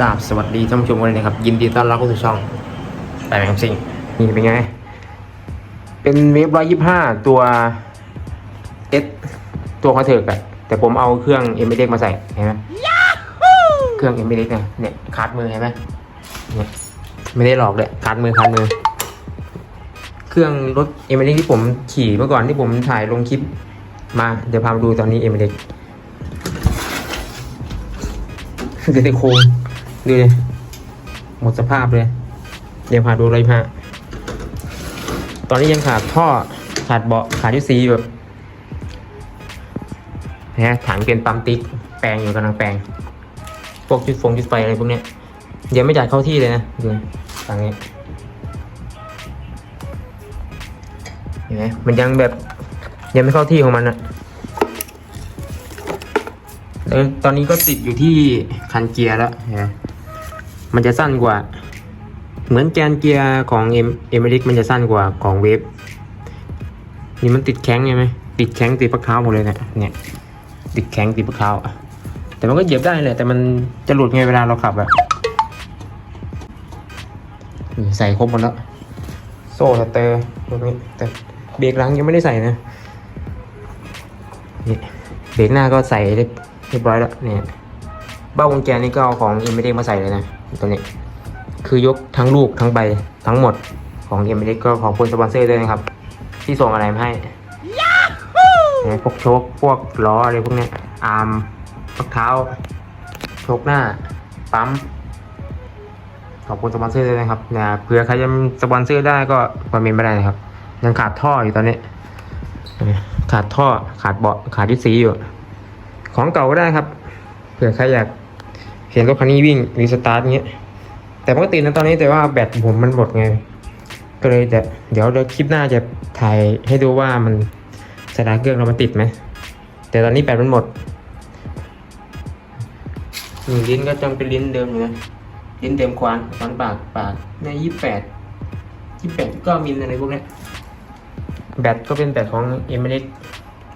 กราบสวัสดีท่านผู้ชมกันเลยนะครับ ยินดีต้อนรับเข้าสู่ช่องแต่แมงซิงนี่เป็นไง เป็นเวฟร้อยยี่ห้าตัวเอสตัวคอนเถิกอะแต่ผมเอาเครื่องเอ็มเด็กมาใส่เห็นไหมเครื่องเอ็มเด็กเนี่ยเนี่ยคาดมือเห็นไหมเนี่ยไม่ได้หลอกเลยคาดมือคาดมือ เครื่องรถเอ็มเด็กที่ผมขี่เมื่อก่อนที่ผมถ่ายลงคลิปมาเดี๋ยวพามาดูตอนนี้เอ็มเด็กดูในโครง ดูเลยหมดสภาพเลย เดี๋ยวพาดูเลยพาตอนนี้ยังขาดท่อขาดเบาะขาดยุซีแบบนะถังเป็นปั๊มติ๊กแปลงอยู่กำลังแปลงพวกชุดฟงชุดไฟอะไรพวกเนี้ยยังไม่จ่ายเข้าที่เลยนะดูทางนี้เห็นไหมมันยังแบบยังไม่เข้าที่ของมันอะแล้วตอนนี้ก็ติดอยู่ที่คันเกียร์แล้วเห็นไหม มันจะสั้นกว่า เหมือนแกนเกียร์ของเอ็มเอ็มริกมันจะสั้นกว่าของเวฟนี่มันติดแข้งใช่ไหมติดแข้งติดปักเท้าหมดเลยเนี่ยเนี่ยติดแข้งติดปักเท้าแต่มันก็เหยียบได้แหละแต่มันจะหลุดไงเวลาเราขับอะนี่ใส่ครบหมดแล้วโซ่สเตอร์พวกนี้แต่เบรกหลังยังไม่ได้ใส่นะนี่เบรกหน้าก็ใส่เรียบร้อยแล้วเนี่ยเบ้ากุญแจนี่ก็เอาของอิมเมเด็กมาใส่เลยนะตัวนี้ คือยกทั้งลูกทั้งใบทั้งหมดของอิมเมเด็กก็ของคุณสปอนเซอร์ด้วยนะครับ ที่ส่งอะไรมาให้เนี่ยพวกโชคพวกล้ออะไรพวกเนี้ยอาร์มพักเท้า โชคหน้า ปั๊ม ขอบคุณสปอนเซอร์ด้วยนะครับนะเผื่อใครจะสปอนเซอร์ได้ก็คอมเมนต์มาได้นะครับ ยังขาดท่ออยู่ตอนนี้ขาดท่อขาดเบาะขาดยุดสีอยู่ ของเก่าก็ได้ครับ เผื่อใครอยาก เห็นรถคันนี้วิ่งรีสตาร์ทเงี้ย แต่ปกตินะตอนนี้แต่ว่าแบตผมมันหมดไง ก็เลยจะเดี๋ยวเดี๋ยวคลิปหน้าจะถ่ายให้ดูว่ามันสตาร์ทเครื่องเรามันติดไหม แต่ตอนนี้แบตมันหมดหนี่ลิ้นก็จังเป็นลิ้นเดิมอยู่นะ ลิ้นเดิมควานควานปากปากในยี่สิบแปดยี่สิบแปดก็มิลอะไรพวกนี้แบตก็เป็นแบตของเอเมริก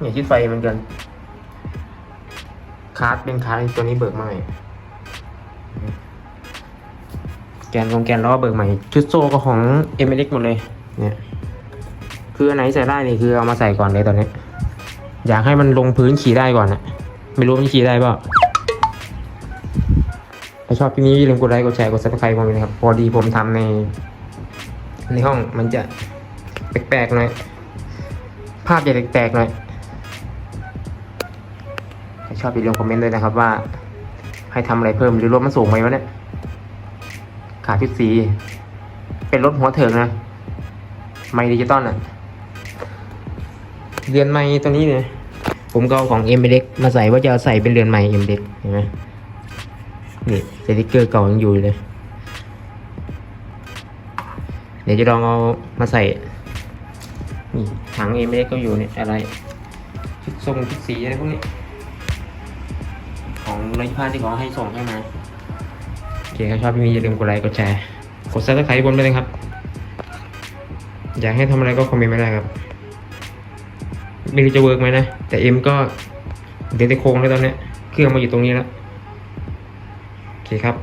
เนี่ยชิดไฟเหมือนกันคาร์ดเป็นคาร์ดตัวนี้เบิกมาใหม่ แกนลงแกนล้อเบิกใหม่ ชุดโซ่ก็ของเอเมริกหมดเลย เนี่ย คืออันไหนใส่ได้นี่คือเอามาใส่ก่อนเลยตอนนี้ อยากให้มันลงพื้นขี่ได้ก่อนนะไม่รู้มันขี่ได้เปล่าถ้าชอบคลิปนี้อย่าลืมกดไลค์กดแชร์กดซับสไครต์ผมด้วยนะครับ พอดีผมทำใน ในห้องมันจะแปลกๆหน่อย ภาพจะแตกๆหน่อยใครชอบอย่าลืมคอมเมนต์ด้วยนะครับว่า ให้ทำอะไรเพิ่มหรือรถมันสูงไหมวะเนี่ย ขาชุดสี เป็นรถหัวเถิกนะ ไม่ดิจิตอลอะ เรือนไม้ตัวนี้เนี่ย ผมก็เอาของ m อ็มเด็กมาใส่ว่าจะใส่เป็นเรือนไม้ m อ็มเด็กเห็นไหมนี่สติกเกอร์เก่ายังอยู่เลย เดี๋ยวจะลองเอามาใส่ นี่ถังเอเมก็อยู่เนี่ยอะไรชุดทรงชุดสีอะไรพวกนี้ ของร้อยผ้าที่เขาให้ส่งให้มาโอเครับชอบพี่มีอย่าลืมกดไลค์กดแชร์กดซับสไครต์บนไปเลยครับ อยากให้ทำอะไรก็คอมเมนต์มาได้ครับไม่รู้จะเวิร์กไหมนะ แต่เอ็มก็เดี๋ยวจะโค้งแล้วตอนนี้เครื่องมาอยู่ตรงนี้แล้ว โอเคครับ